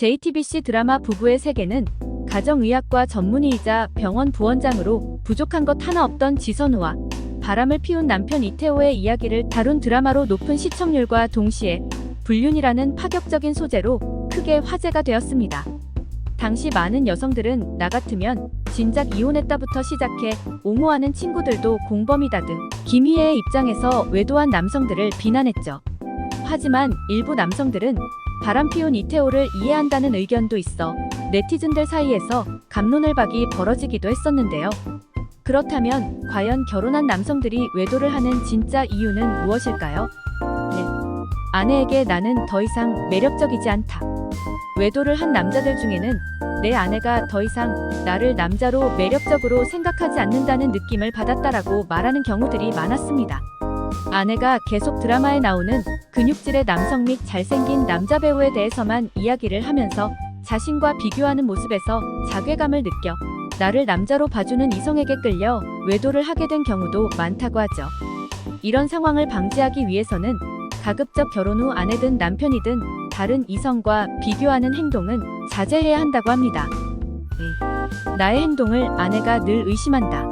JTBC 드라마 부부의 세계는 가정의학과 전문의이자 병원 부원장으로 부족한 것 하나 없던 지선우와 바람을 피운 남편 이태호의 이야기를 다룬 드라마로 높은 시청률과 동시에 불륜이라는 파격적인 소재로 크게 화제가 되었습니다. 당시 많은 여성들은 나 같으면 진작 이혼했다부터 시작해 옹호하는 친구들도 공범이다 등 김희애의 입장에서 외도한 남성들을 비난했죠. 하지만 일부 남성들은 바람 피운 이태호를 이해한다는 의견도 있어 네티즌들 사이에서 감론을 박이 벌어지기도 했었는데요. 그렇다면 과연 결혼한 남성들이 외도를 하는 진짜 이유는 무엇일까요? 네. 아내에게 나는 더 이상 매력적이지 않다. 외도를 한 남자들 중에는 내 아내가 더 이상 나를 남자로 매력적으로 생각하지 않는다는 느낌을 받았다라고 말하는 경우들이 많았습니다. 아내가 계속 드라마에 나오는 근육질의 남성 및 잘생긴 남자 배우에 대해서만 이야기를 하면서 자신과 비교하는 모습에서 자괴감을 느껴 나를 남자로 봐주는 이성에게 끌려 외도를 하게 된 경우도 많다고 하죠. 이런 상황을 방지하기 위해서는 가급적 결혼 후 아내든 남편이든 다른 이성과 비교하는 행동은 자제해야 한다고 합니다. 네. 나의 행동을 아내가 늘 의심한다.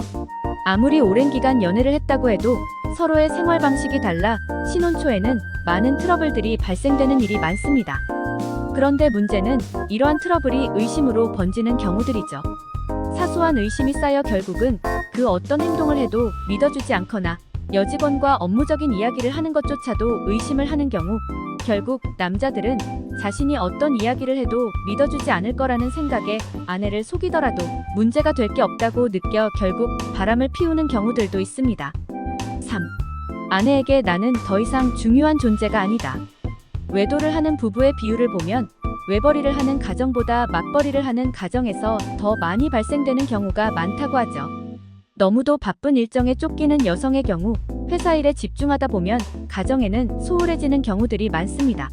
아무리 오랜 기간 연애를 했다고 해도 서로의 생활 방식이 달라 신혼 초에는 많은 트러블들이 발생되는 일이 많습니다. 그런데 문제는 이러한 트러블이 의심으로 번지는 경우들이죠. 사소한 의심이 쌓여 결국은 그 어떤 행동을 해도 믿어주지 않거나 여직원과 업무적인 이야기를 하는 것조차도 의심을 하는 경우 결국 남자들은 자신이 어떤 이야기를 해도 믿어주지 않을 거라는 생각에 아내를 속이더라도 문제가 될 게 없다고 느껴 결국 바람을 피우는 경우들도 있습니다. 3. 아내에게 나는 더 이상 중요한 존재가 아니다. 외도를 하는 부부의 비율을 보면 외벌이를 하는 가정보다 맞벌이를 하는 가정에서 더 많이 발생되는 경우가 많다고 하죠. 너무도 바쁜 일정에 쫓기는 여성의 경우 회사 일에 집중하다 보면 가정에는 소홀해지는 경우들이 많습니다.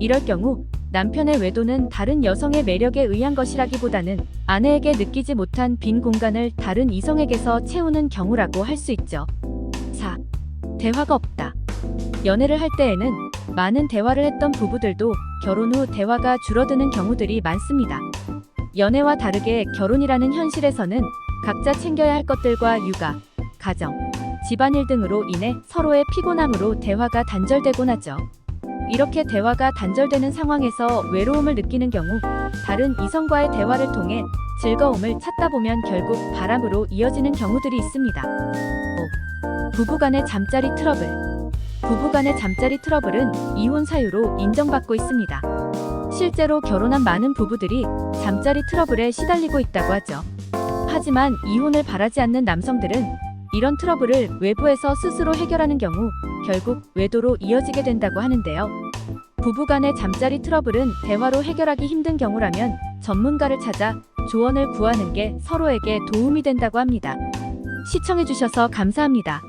이럴 경우 남편의 외도는 다른 여성의 매력에 의한 것이라기보다는 아내에게 느끼지 못한 빈 공간을 다른 이성에게서 채우는 경우라고 할 수 있죠. 4. 대화가 없다. 연애를 할 때에는 많은 대화를 했던 부부들도 결혼 후 대화가 줄어드는 경우들이 많습니다. 연애와 다르게 결혼이라는 현실에서는 각자 챙겨야 할 것들과 육아, 가정, 집안일 등으로 인해 서로의 피곤함으로 대화가 단절되곤 하죠. 이렇게 대화가 단절되는 상황에서 외로움을 느끼는 경우 다른 이성과의 대화를 통해 즐거움을 찾다 보면 결국 바람으로 이어지는 경우들이 있습니다. 5. 부부간의 잠자리 트러블. 부부간의 잠자리 트러블은 이혼 사유로 인정받고 있습니다. 실제로 결혼한 많은 부부들이 잠자리 트러블에 시달리고 있다고 하죠. 하지만 이혼을 바라지 않는 남성들은 이런 트러블을 외부에서 스스로 해결하는 경우 결국 외도로 이어지게 된다고 하는데요. 부부간의 잠자리 트러블은 대화로 해결하기 힘든 경우라면 전문가를 찾아 조언을 구하는 게 서로에게 도움이 된다고 합니다. 시청해주셔서 감사합니다.